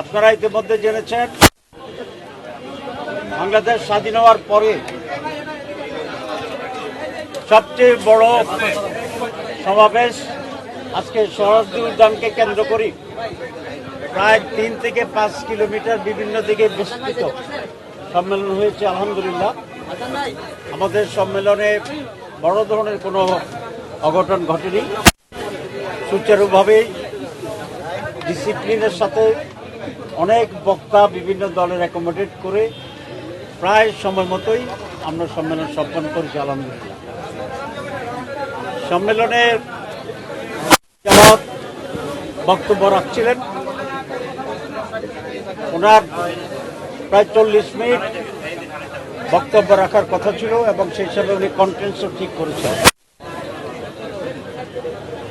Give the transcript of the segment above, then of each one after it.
আপনারা ইতিমধ্যে জেনেছেন, বাংলাদেশ স্বাধীন হওয়ার পরে সবচেয়ে বড় সমাবেশ আজকে সরস্বতী উদ্যানকে কেন্দ্র করি, প্রায় তিন থেকে পাঁচ কিলোমিটার বিভিন্ন দিকে বিস্তৃত সম্মেলন হয়েছে, আলহামদুলিল্লাহ। আমাদের সম্মেলনে বড় ধরনের কোনো অঘটন ঘটেনি। সুচারুভাবেই ডিসিপ্লিনের সাথে অনেক বক্তা বিভিন্ন দলের অ্যাকোমোডেট করে প্রায় সময় মতোই আমরা সম্মেলন সম্পন্ন করেছি, আলহামদুলিল্লাহ। সম্মেলনে বক্তব্য রাখছিলেন। ওনার প্রায় চল্লিশ মিনিট বক্তব্য রাখার কথা ছিল এবং সেই হিসাবে উনি কন্টেন্টসও ঠিক করেছেন।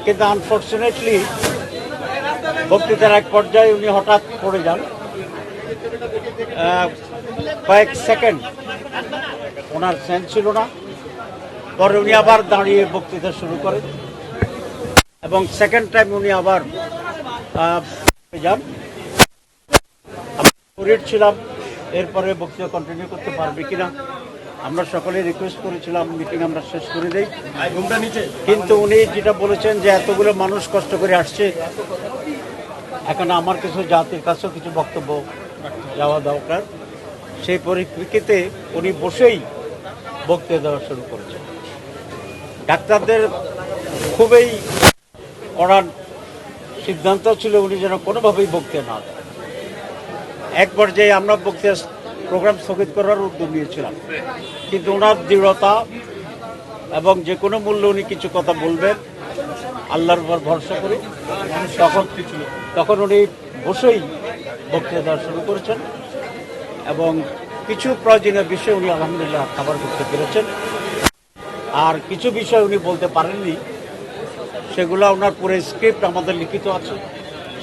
কিন্তু আনফর্চুনেটলি বক্তৃতার এক পর্যায়ে উনি হঠাৎ পড়ে যান। কয়েক সেকেন্ড। ওনার সেন্স ছিল না। পরে উনি আবার দাঁড়িয়ে বক্তৃতা শুরু করেন। এবং সেকেন্ড টাইম উনি আবার যান। ওরিড ছিলাম। এরপরে বক্তৃতা কন্টিনিউ করতে পারবে কিনা আমরা সকলে রিকোয়েস্ট করেছিলাম মিটিং আমরা শেষ করে দেই। কিন্তু উনি যেটা বলেছেন যে এতগুলো মানুষ কষ্ট করে আসছে এখন আমার কিছু জাতির কাছেও কিছু বক্তব্য যাওয়া দরকার। সেই পরিপ্রেক্ষিতে উনি বসেই বক্তৃতা দেওয়া শুরু করেছেন। ডাক্তারদের খুবই কড়া সিদ্ধান্ত ছিল উনি যেন কোনোভাবেই বক্তৃতা না দেন। এক পর্যায়ে আমরা বক্তৃতা প্রোগ্রাম স্থগিত করার উদ্যোগ নিয়েছিলাম। কিন্তু ওনার দৃঢ়তা এবং যে কোনো মূল্যে উনি কিছু কথা বলবেন আল্লাহর উপর ভরসা করে তখন তখন উনি বসেই বক্তৃতা দেওয়া শুরু করেছেন এবং কিছু প্রয়োজনীয় বিষয় উনি আলহামদুলিল্লাহ খাবার করতে পেরেছেন। আর কিছু বিষয় উনি বলতে পারেননি সেগুলো ওনার পুরো স্ক্রিপ্ট আমাদের লিখিত আছে।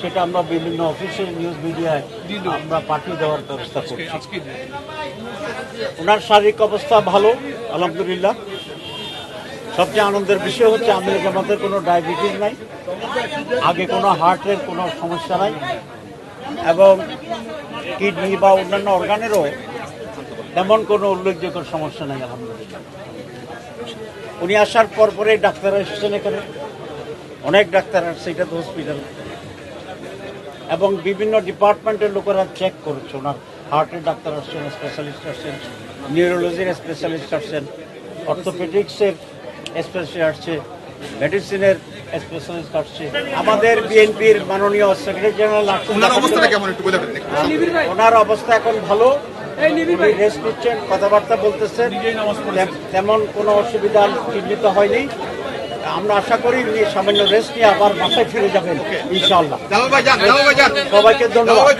সেটা আমরা বিভিন্ন অফিসিয়াল নিউজ মিডিয়ায় আমরা পাঠিয়ে দেওয়ার ব্যবস্থা করছি। ওনার শারীরিক অবস্থা ভালো আলহামদুলিল্লাহ। সবচেয়ে আনন্দের বিষয় হচ্ছে আমি আমাদের কোনো ডায়াবেটিস নাই, আগে কোনো হার্টের কোনো সমস্যা নাই, এবং কিডনি বা অন্যান্য অর্গানেরও তেমন কোনো উল্লেখযোগ্য সমস্যা নাই, আলহামদুলিল্লাহ। উনি আসার পর পরে ডাক্তার এসেছেন এখানে। অনেক ডাক্তার আসছে এটা তো হসপিটাল এবং বিভিন্ন ডিপার্টমেন্টের লোকেরা চেক করছে, ওনার হার্টের ডাক্তার আসছেন স্পেশালিস্ট আসছেন নিউরোলজির স্পেশালিস্ট আসছেন অর্থোপেডিক্সের স্পেশালিস্ট আসছে মেডিসিনের স্পেশালিস্ট আসছে। আমাদের বিএনপির মাননীয় সেক্রেটারি জেনারেল ওনার অবস্থাটা কেমন একটু বলে দেবেন ওনার অবস্থা এখন ভালো। রেস্ট নিচ্ছেন কথাবার্তা বলতেছেন। তেমন কোনো অসুবিধা চিহ্নিত হয়নি। আমরা আশা করি উনি সামান্য রেস্ট নিয়ে আবার বাসায় ফিরে যাবেন যান। সবাইকে ধন্যবাদ।